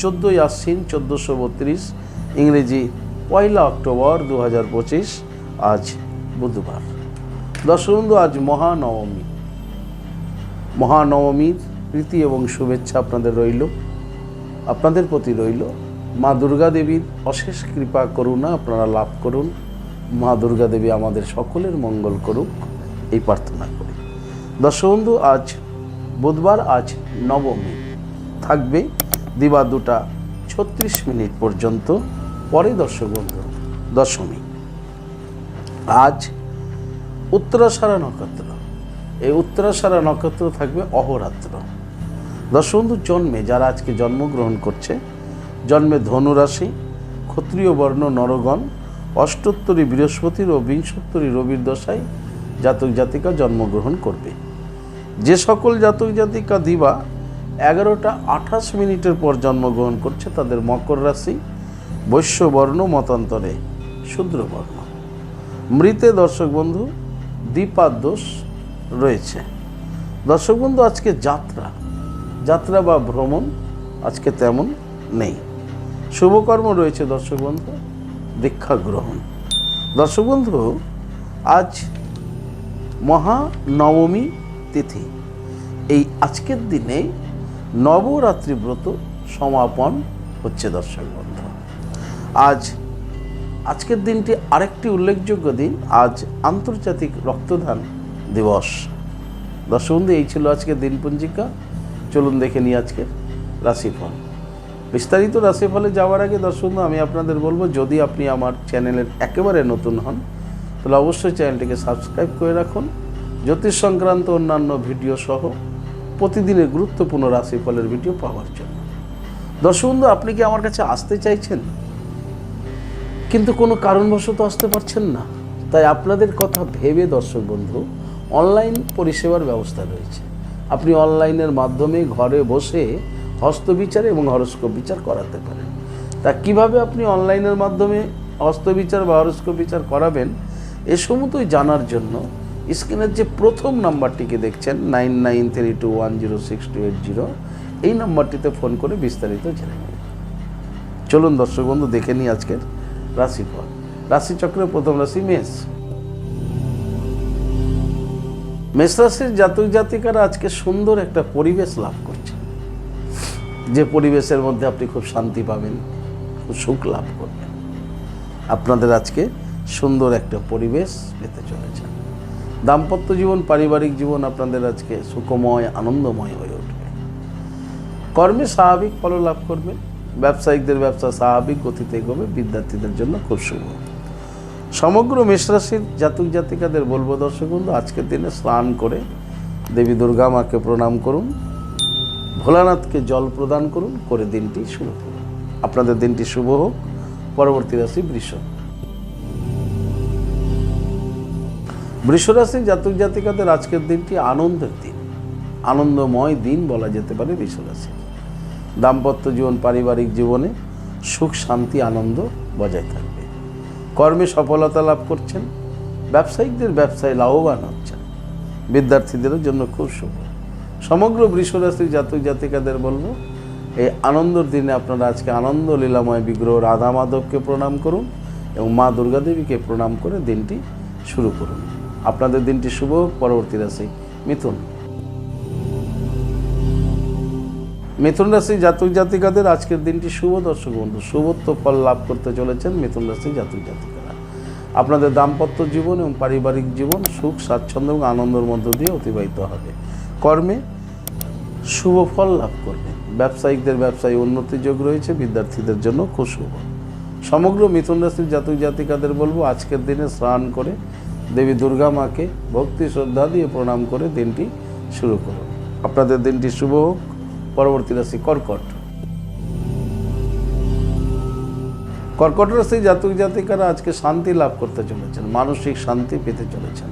চোদ্দোই আশ্বিন চোদ্দোশো বত্রিশ, ইংরেজি পয়লা অক্টোবর দু হাজার পঁচিশ, আজ বুধবার। দর্শক বন্ধু, আজ মহানবমী। মহানবমীর প্রীতি এবং শুভেচ্ছা আপনাদের রইল, আপনাদের প্রতি রইল। মা দুর্গা দেবীর অশেষ কৃপা, করুণা আপনারা লাভ করুন। মা দুর্গা দেবী আমাদের সকলের মঙ্গল করুক, এই প্রার্থনা করি। দর্শক বন্ধু, আজ বুধবার, আজ নবমী। থাকবে দিবা দুটা ছত্রিশ মিনিট পর্যন্ত। পরে দর্শক বন্ধু দশমী আজ উত্তরাসারা নক্ষত্র। এই উত্তরাসারা নক্ষত্র থাকবে অহরাত্র। দর্শক বন্ধু, জন্মে যারা আজকে জন্মগ্রহণ করছে, জন্মে ধনুরাশি, ক্ষত্রিয় বর্ণ, নরগণ, অষ্টোত্তরী বৃহস্পতির ও বিংশোত্তরী রবির দশায় জাতক জাতিকা জন্মগ্রহণ করবে। যে সকল জাতক জাতিকা দিবা এগারোটা আঠাশ মিনিটের পর জন্মগ্রহণ করছে তাদের মকর রাশি, বৈশ্যবর্ণ মতান্তরে শূদ্রবর্ণ। মৃতে দর্শক বন্ধু দ্বীপাদোষ রয়েছে। দর্শক বন্ধু, আজকে যাত্রা। যাত্রা বা ভ্রমণ আজকে তেমন নেই। শুভকর্ম রয়েছে দর্শক বন্ধু, দীক্ষা গ্রহণ। দর্শক বন্ধু, আজ মহানবমী তিথি। এই আজকের দিনে নবরাত্রি ব্রত সমাপন হচ্ছে দর্শক বন্ধু। আজ, আজকের দিনটি আরেকটি উল্লেখযোগ্য দিন। আজ আন্তর্জাতিক রক্তদান দিবস। দর্শক বন্ধু, এই ছিল আজকের দিনপঞ্জিকা। চলুন দেখে নিই আজকের রাশিফল। বিস্তারিত রাশিফলে যাওয়ার আগে দর্শক বন্ধু, আমি আপনাদের বলব, যদি আপনি আমার চ্যানেলের একেবারে নতুন হন, তাহলে অবশ্যই চ্যানেলটিকে সাবস্ক্রাইব করে রাখুন। জ্যোতিষ সংক্রান্ত অন্যান্য ভিডিও সহ প্রতিদিনের গুরুত্বপূর্ণ রাশিফলের ভিডিও পাওয়ার জন্য। দর্শক বন্ধু, আপনি কি আমার কাছে আসতে চাইছেন? কিন্তু কোনো কারণবশত আসতে পারছেন না। তাই আপনাদের কথা ভেবে দর্শক বন্ধু অনলাইন পরিষেবার ব্যবস্থা রয়েছে। আপনি অনলাইনের মাধ্যমে ঘরে বসে হস্তবিচার এবং হরস্কোপ বিচার করাতে পারেন। তা কীভাবে আপনি অনলাইনের মাধ্যমে হস্তবিচার বা হরস্কোপ বিচার করাবেন, এ সমস্তই জানার জন্য স্ক্রিনের যে প্রথম নাম্বারটিকে দেখছেন, nine nine three two one zero six two eight zero, এই নাম্বারটিতে ফোন করে বিস্তারিত জেনে নেবেন। চলুন দর্শক বন্ধু, দেখে নিই আজকের রাশিফল। রাশিচক্রের প্রথম রাশি মেষ। মেষ রাশির জাতক জাতিকারা আজকে সুন্দর একটা পরিবেশ লাভ করছে। যে পরিবেশের মধ্যে আপনি খুব শান্তি পাবেন, খুব সুখ লাভ করবেন। আপনাদের আজকে সুন্দর একটা পরিবেশ পেতে চলেছে। দাম্পত্য জীবন, পারিবারিক জীবন আপনাদের আজকে সুখময়, আনন্দময় হয়ে উঠবে। কর্মে স্বাভাবিক ফল লাভ করবেন ব্যবসায়িকদের ব্যবসা স্বাভাবিক গতিতে এগোবে। বিদ্যার্থীদের জন্য খুব শুভ। সমগ্র মেষরাশির জাতক জাতিকাদের বলব, দর্শক বন্ধু, আজকের দিনে স্নান করে দেবী দুর্গা মাকে প্রণাম করুন। ভোলানাথকে জল প্রদান করুন। করে দিনটি শুরু করুন আপনাদের দিনটি শুভ হোক। পরবর্তী রাশি বৃষ। বৃষরাশির জাতক জাতিকাদের আজকের দিনটি আনন্দের দিন। আনন্দময় দিন বলা যেতে পারে বৃষরাশি দাম্পত্য জীবন, পারিবারিক জীবনে সুখ, শান্তি, আনন্দ বজায় থাকবে। কর্মে সফলতা লাভ করছেন, ব্যবসায়িকদের ব্যবসায় লাভবান হচ্ছেন। বিদ্যার্থীদের জন্য খুব শুভ। সমগ্র বৃষরাশির জাতক জাতিকাদের বলব, এই আনন্দর দিনে আপনারা আজকে আনন্দ, লীলাময় বিগ্রহ রাধা মাধবকে প্রণাম করুন এবং মা দুর্গা দেবীকে প্রণাম করে দিনটি শুরু করুন। আপনাদের দিনটি শুভ, পরবর্তী রাশি মিথুন। মিথুন রাশি জাতক জাতিকাদের আজকের দিনটি শুভ, দর্শক বন্ধু, শুভত্ব ফল লাভ করতে চলেছেন মিথুন রাশি জাতক জাতিকারা। আপনাদের দাম্পত্য জীবন এবং পারিবারিক জীবন সুখ, স্বাচ্ছন্দ্য এবং আনন্দের মধ্য দিয়ে অতিবাহিত হবে। কর্মে শুভ ফল লাভ করবেন। ব্যবসায়িকদের ব্যবসায় উন্নতির যোগ রয়েছে, বিদ্যার্থীদের জন্য খুব শুভ। সমগ্র মিথুন রাশির জাতক জাতিকাদের বলব, আজকের দিনে স্নান করে দেবী দুর্গা মাকে ভক্তি, শ্রদ্ধা দিয়ে প্রণাম করে দিনটি শুরু করুন আপনাদের দিনটি শুভ হোক। পরবর্তী রাশি কর্কট। কর্কট রাশি জাতক জাতিকারা আজকে শান্তি লাভ করতে চলেছেন, মানসিক শান্তি পেতে চলেছেন।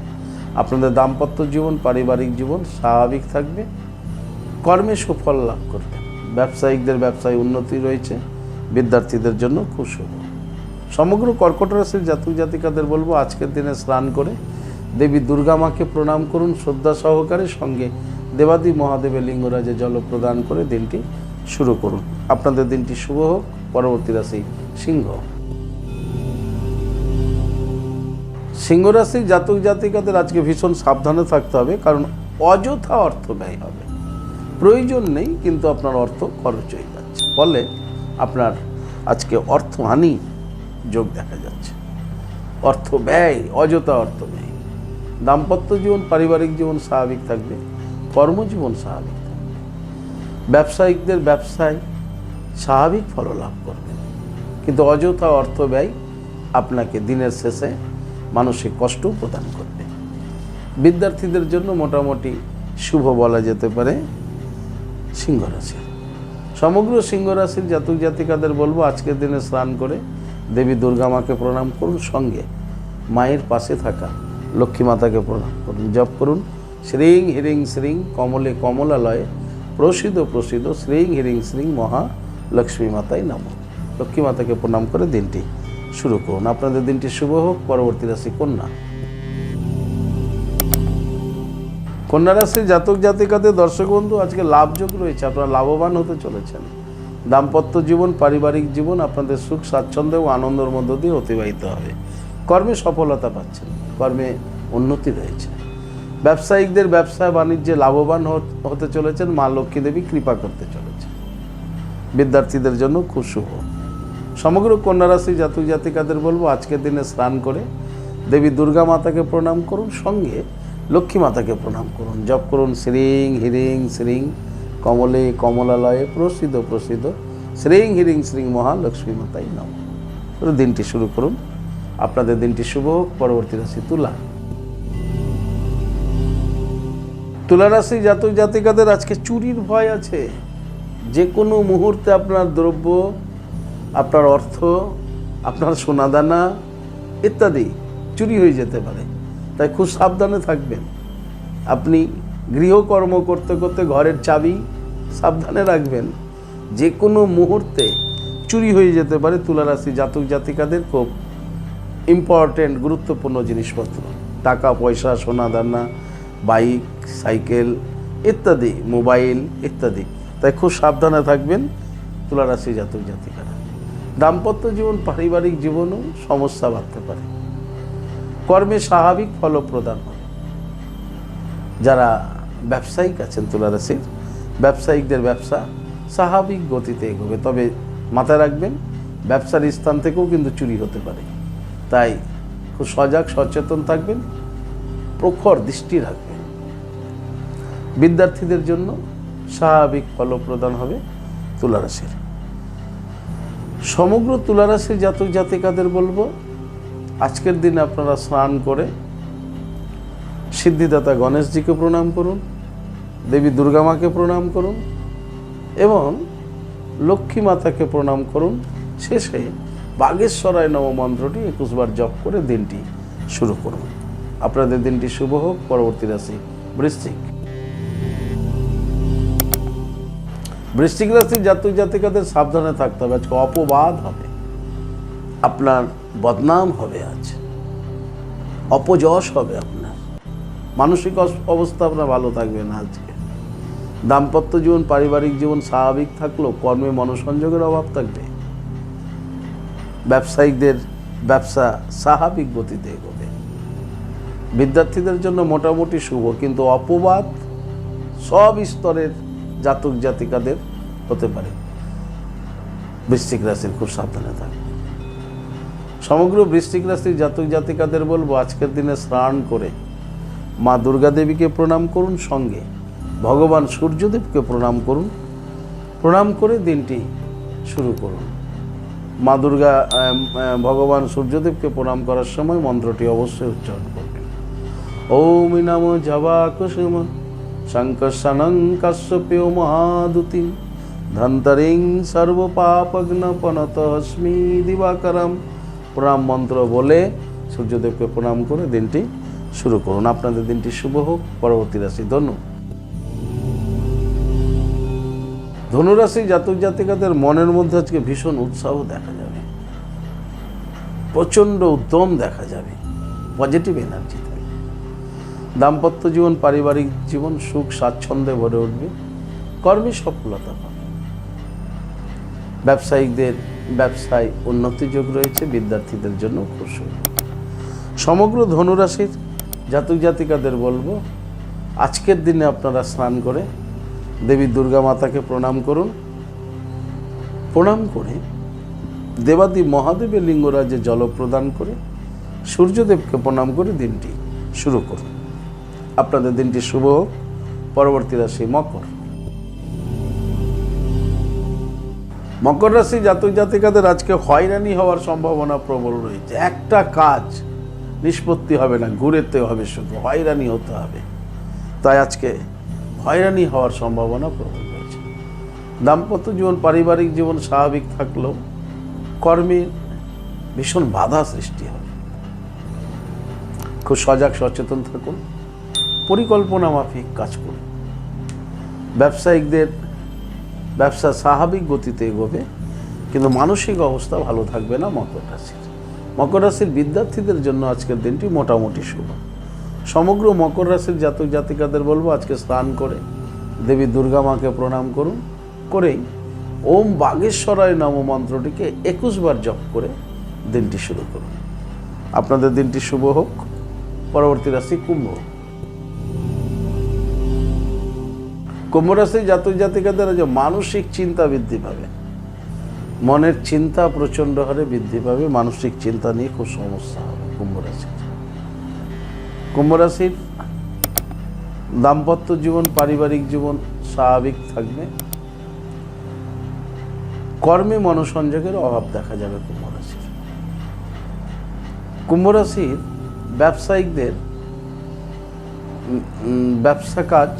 আপনাদের দাম্পত্য জীবন, পারিবারিক জীবন স্বাভাবিক থাকবে। কর্মে সুফল লাভ করবেন। ব্যবসায়িকদের ব্যবসায় উন্নতি রয়েছে। বিদ্যার্থীদের জন্য খুব শুভ। সমগ্র কর্কট রাশির জাতক জাতিকাদের বলব, আজকের দিনে স্নান করে দেবী দুর্গা মাকে প্রণাম করুন, শ্রদ্ধা সহকারে সঙ্গে দেবাদি মহাদেবের লিঙ্গরাজে জল প্রদান করে দিনটি শুরু করুন। আপনাদের দিনটি শুভ হোক। পরবর্তী রাশি সিংহ। সিংহ রাশির জাতক জাতিকাদের আজকে ভীষণ সাবধানে থাকতে হবে, কারণ অযথা অর্থ ব্যয় হবে। প্রয়োজন নেই, কিন্তু আপনার অর্থ খরচ হয়ে যাচ্ছে। ফলে আপনার আজকে অর্থহানি যোগ দেখা যাচ্ছে। অর্থ ব্যয়, অযথা অর্থ ব্যয়। দাম্পত্য জীবন, পারিবারিক জীবন স্বাভাবিক থাকবে, কর্মজীবন স্বাভাবিক থাকবে। ব্যবসায়িকদের ব্যবসায় স্বাভাবিক ফল লাভ করবে। কিন্তু অযথা অর্থ ব্যয় আপনাকে দিনের শেষে মানসিক কষ্ট প্রদান করবে। বিদ্যার্থীদের জন্য মোটামুটি শুভ বলা যেতে পারে সিংহ রাশি সমগ্র সিংহ রাশির জাতক জাতিকাদের বলব, আজকের দিনে স্নান করে দেবী দুর্গা মাকে প্রণাম করুন, সঙ্গে মায়ের পাশে থাকা লক্ষ্মী মাতাকে প্রণাম করুন, জপ করুন। শ্রীং হিরিং শ্রীং কমলে কমলালয়ে প্রসিদ্ধ প্রসিদ্ধ শ্রীং হিরিং শ্রীং মহা লক্ষ্মী মাতাই নম। লক্ষ্মী মাতাকে প্রণাম করে দিনটি শুরু করুন। আপনাদের দিনটি শুভ হোক, পরবর্তী রাশি কন্যা। কন্যা রাশির জাতক জাতিকাদের দর্শক বন্ধু, আজকে লাভযোগ রয়েছে, আপনারা লাভবান হতে চলেছেন। দাম্পত্য জীবন, পারিবারিক জীবন, আপনাদের সুখ, স্বাচ্ছন্দ্য ও আনন্দের মধ্য দিয়ে অতিবাহিত হবে। কর্মে সফলতা পাচ্ছেন, কর্মে উন্নতি রয়েছে। ব্যবসায়িকদের ব্যবসা বাণিজ্যে লাভবান হত- চলেছেন, মা লক্ষ্মী দেবী কৃপা করতে চলেছে বিদ্যার্থীদের জন্য খুব শুভ। সমগ্র কন্যা রাশি জাতক জাতিকাদের বলব, আজকের দিনে স্নান করে দেবী দুর্গা মাতাকে প্রণাম করুন, সঙ্গে লক্ষ্মী মাতাকে প্রণাম করুন। জপ করুন শ্রীং হিরিং শ্রীং কমলে কমলালয়ে প্রসিদ্ধ প্রসিদ্ধ। শ্রীং হিরিং শ্রীং মহালক্ষ্মী মাতাই নাম। দিনটি শুরু করুন। আপনাদের দিনটি শুভ হোক পরবর্তী রাশি তুলা। তুলা রাশি জাতক জাতিকাদের আজকে চুরির ভয় আছে। যে কোনো মুহূর্তে আপনার দ্রব্য, আপনার অর্থ, আপনার সোনাদানা ইত্যাদি চুরি হয়ে যেতে পারে। তাই খুব সাবধানে থাকবেন। আপনি গৃহকর্ম করতে করতে ঘরের চাবি সাবধানে রাখবেন। যে কোনো মুহূর্তে চুরি হয়ে যেতে পারে তুলারাশি জাতক জাতিকাদের খুব ইম্পর্টেন্ট গুরুত্বপূর্ণ জিনিসপত্র। টাকা, পয়সা সোনাদানা বাইক, সাইকেল ইত্যাদি, মোবাইল ইত্যাদি। তাই খুব সাবধানে থাকবেন তুলারাশি জাতক জাতিকারা। দাম্পত্য জীবন, পারিবারিক জীবনও সমস্যা বাড়তে পারে। কর্মে স্বাভাবিক ফল প্রদান হবে যারা ব্যবসায়িক আছেন তুলারাশির ব্যবসায়িকদের ব্যবসা স্বাভাবিক গতিতে এগোবে। তবে মাথায় রাখবেন, ব্যবসার স্থান থেকেও কিন্তু চুরি হতে পারে। তাই খুব সজাগ, সচেতন থাকবেন, প্রখর দৃষ্টি রাখবেন। বিদ্যার্থীদের জন্য স্বাভাবিক ফল প্রদান হবে তুলারাশির সমগ্র তুলারাশির জাতক জাতিকাদের বলব, আজকের দিনে আপনারা স্নান করে সিদ্ধিদাতা গণেশজিকে প্রণাম করুন, দেবী দুর্গা মাকে প্রণাম করুন এবং লক্ষ্মী মাতাকে প্রণাম করুন। শেষে বাগেশ্বরায় নব মন্ত্রটি একুশবার জপ করে দিনটি শুরু করুন। আপনাদের দিনটি শুভ হোক, পরবর্তী রাশি বৃশ্চিক। বৃশ্চিক রাশির জাতক জাতিকাদের সাবধানে থাকতে হবে, আজকে অপবাদ হবে, আপনার বদনাম হবে আজ, অপযশ হবে আপনার। মানসিক অবস্থা আপনার ভালো থাকবে না আজকে। দাম্পত্য জীবন, পারিবারিক জীবন স্বাভাবিক থাকলেও কর্মে মনোসংযোগের অভাব থাকবে। ব্যবসায়িকদের ব্যবসা স্বাভাবিক গতিতে এগোবে। বিদ্যার্থীদের জন্য মোটামুটি শুভ, কিন্তু অপবাদ সব স্তরের জাতক জাতিকাদের হতে পারে। বৃশ্চিক রাশির খুব সাবধানে থাকবে। সমগ্র বৃশ্চিক রাশির জাতক জাতিকাদের বলব, আজকের দিনে স্নান করে মা দুর্গা দেবীকে প্রণাম করুন সঙ্গে। ভগবান সূর্যদেবকে প্রণাম করুন। প্রণাম করে দিনটি শুরু করুন। মা দুর্গা ভগবান সূর্যদেবকে প্রণাম করার সময় মন্ত্রটি অবশ্যই উচ্চারণ করবেন। ওম নম জবা কুসুম শঙ্কর্ষণং কাশ্যপেয় মহাদুতিম ধন্তরিং সর্বপাপগ্ন পনতস্মি দিবাকরম। প্রণাম মন্ত্র বলে সূর্যদেবকে প্রণাম করে দিনটি শুরু করুন। আপনাদের দিনটি শুভ হোক। পরবর্তী রাশি ধনু। ধনুরাশি জাতক জাতিকাদের মনের মধ্যে আজকে ভীষণ উৎসাহ দেখা যাবে। প্রচণ্ড উদ্যম দেখা যাবে। পজিটিভ এনার্জি থাকবে দাম্পত্য জীবন, পারিবারিক জীবন, সুখ, স্বাচ্ছন্দ্যে ভরে উঠবে। কর্মে সফলতা পাবে। ব্যবসায়িকদের, ব্যবসায় উন্নতি যোগ রয়েছে। বিদ্যার্থীদের জন্য খুশি সমগ্র ধনুরাশির জাতক জাতিকাদের বলব, আজকের দিনে আপনারা স্নান করে দেবী দুর্গা মাতাকে প্রণাম করুন। প্রণাম করে দেবাদি মহাদেবের লিঙ্গরাজে জল প্রদান করে সূর্যদেবকে প্রণাম করে দিনটি শুরু করুন। আপনাদের দিনটি শুভ হোক। পরবর্তী রাশি মকর। মকর রাশি জাতক জাতিকাদের আজকে হয়রানি হওয়ার সম্ভাবনা প্রবল রয়েছে। একটা কাজ নিষ্পত্তি হবে না, ঘুরেতে হবে শুধু, হয়রানি হতে হবে। তাই আজকে হয়রানি হওয়ার সম্ভাবনা প্রবল রয়েছে। দাম্পত্য জীবন, পারিবারিক জীবন স্বাভাবিক থাকলেও কর্মে ভীষণ বাধা সৃষ্টি হবে। খুব সজাগ, সচেতন থাকুন, পরিকল্পনা মাফিক কাজ করুন। ব্যবসায়িকদের, ব্যবসা স্বাভাবিক গতিতে এগোবে, কিন্তু মানসিক অবস্থা ভালো থাকবে না মকর রাশির মকর রাশির বিদ্যার্থীদের জন্য আজকের দিনটি মোটামুটি শুভ। সমগ্র মকর রাশির জাতক জাতিকাদের বলব, আজকে স্নান করে দেবী দুর্গা মাকে প্রণাম করুন, করেই ওম বাগেশ্বরায় নম মন্ত্রটিকে একুশ বার জপ করে দিনটি শুরু করুন। আপনাদের দিনটি শুভ হোক। পরবর্তী রাশি কুম্ভ। কুম্ভ রাশির জাতক জাতিকাদের মানসিক চিন্তা বৃদ্ধি পাবে। মনের চিন্তা প্রচণ্ড হারে বৃদ্ধি পাবে, মানসিক চিন্তা নিয়ে খুব সমস্যা হবে কুম্ভ রাশির। কুম্ভ রাশির দাম্পত্য জীবন, পারিবারিক জীবন স্বাভাবিক থাকবে। কর্মে মনোসংযোগের অভাব দেখা যাবে কুম্ভ রাশির। কুম্ভ রাশির ব্যবসায়িকদের ব্যবসা কাজ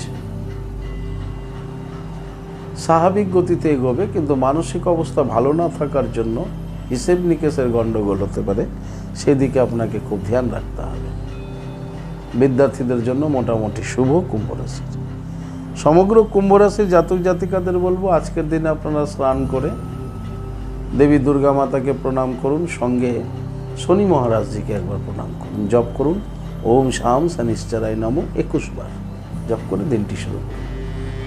স্বাভাবিক গতিতে এগোবে, কিন্তু মানসিক অবস্থা ভালো না থাকার জন্য হিসেব নিকেশের গণ্ডগোল হতে পারে। সেদিকে আপনাকে খুব ধ্যান রাখতে হবে। বিদ্যার্থীদের জন্য মোটামুটি শুভ কুম্ভ রাশি সমগ্র কুম্ভ রাশির জাতক জাতিকাদের বলব, আজকের দিনে আপনারা স্নান করে দেবী দুর্গা মাতাকে প্রণাম করুন, সঙ্গে শনি মহারাজজিকে একবার প্রণাম করুন, জপ করুন। ওম শাম শনিশ্চরায় নম, একুশ বার জপ করে দিনটি শুরু।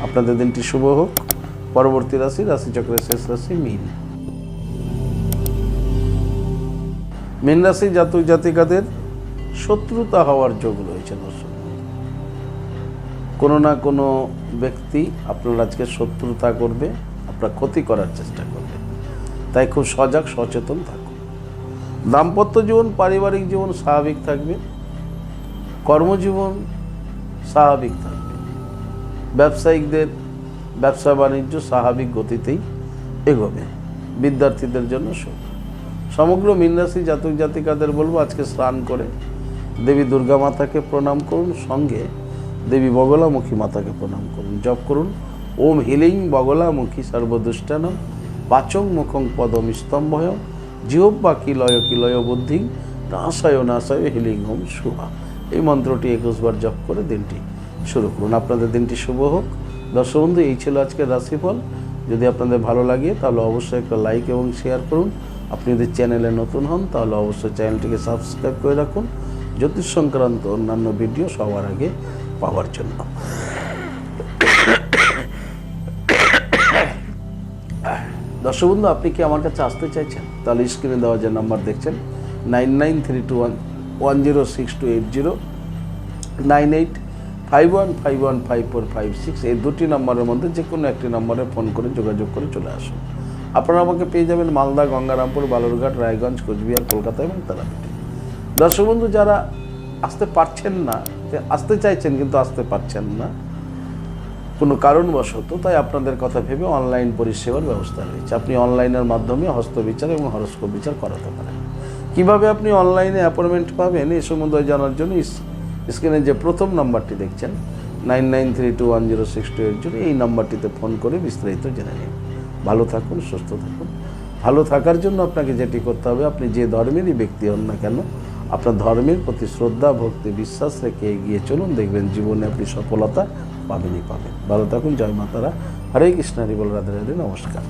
আপনাদের দিনটি শুভ হোক। পরবর্তী রাশি রাশিচক্রের শেষ রাশি মীন। মীন রাশি জাতক জাতিকাদের শত্রুতা হওয়ার যোগ রয়েছে দর্শক। কোনো না কোনো ব্যক্তি আপনার আজকে শত্রুতা করবে, আপনার ক্ষতি করার চেষ্টা করবে। তাই খুব সজাগ, সচেতন থাকুন। দাম্পত্য জীবন, পারিবারিক জীবন স্বাভাবিক থাকবে। কর্মজীবন স্বাভাবিক থাকবে। ব্যবসায়িকদের ব্যবসা বাণিজ্য স্বাভাবিক গতিতেই এগোবে। বিদ্যার্থীদের জন্য শুভ সমগ্র মিনরাশি জাতক জাতিকাদের বলব, আজকে স্নান করে দেবী দুর্গা মাতাকে প্রণাম করুন, সঙ্গে দেবী বগলামুখী মাতাকে প্রণাম করুন, জপ করুন। ওম হিলিং বগলামুখী সর্বদুষ্টানম পাচং মুখং পদম স্তম্ভয় জিহ্বা কিলয় কিলয় বুদ্ধি, নাশয় নাশয় হিলিং হোম শুভা। এই মন্ত্রটি একুশবার জপ করে দিনটি শুরু করুন। আপনাদের দিনটি শুভ হোক। দর্শক বন্ধু, এই ছিল আজকের রাশিফল। যদি আপনাদের ভালো লাগে, তাহলে অবশ্যই একটা লাইক এবং শেয়ার করুন। আপনি যদি চ্যানেলে নতুন হন, তাহলে অবশ্যই চ্যানেলটিকে সাবস্ক্রাইব করে রাখুন। জ্যোতিষ সংক্রান্ত অন্যান্য ভিডিও সবার আগে পাওয়ার জন্য। দর্শক বন্ধু, আপনি কি আমার কাছে আসতে চাইছেন? তাহলে স্ক্রিনে দেওয়া যে নাম্বার দেখছেন nine nine three two one one zero six two eight zero nine eight five one five one five four five six এই দুটি নম্বরের মধ্যে যে কোনো একটি নম্বরে ফোন করে যোগাযোগ করে চলে আসুন। আপনারা আমাকে পেয়ে যাবেন মালদা, গঙ্গারামপুর, বালুরঘাট, রায়গঞ্জ, কোচবিহার, কলকাতা এবং তারাপীঠে। দর্শক বন্ধু, যারা আসতে পারছেন না আসতে চাইছেন কিন্তু আসতে পারছেন না, কোনো কারণবশত তাই আপনাদের কথা ভেবে অনলাইন পরিষেবার ব্যবস্থা রয়েছে। আপনি অনলাইনের মাধ্যমে হস্তবিচার এবং হরস্কোপ বিচার করাতে পারেন। কীভাবে আপনি অনলাইনে অ্যাপয়েন্টমেন্ট পাবেন, এ সম্বন্ধে জানার জন্য স্ক্রিনে যে প্রথম নাম্বারটি দেখছেন, nine nine three two one zero six eight zero, এই নাম্বারটিতে ফোন করে বিস্তারিত জেনে নিন। ভালো থাকুন, সুস্থ থাকুন। ভালো থাকার জন্য আপনাকে যেটি করতে হবে, আপনি যে ধর্মেরই ব্যক্তি হন না কেন, আপনার ধর্মের প্রতি শ্রদ্ধা, ভক্তি, বিশ্বাস রেখে এগিয়ে চলুন। দেখবেন জীবনে আপনি সফলতা পাবেনই পাবেন। ভালো থাকুন, জয় মাতারা। হরে কৃষ্ণ, হরি বল, রাধে রাধে, নমস্কার।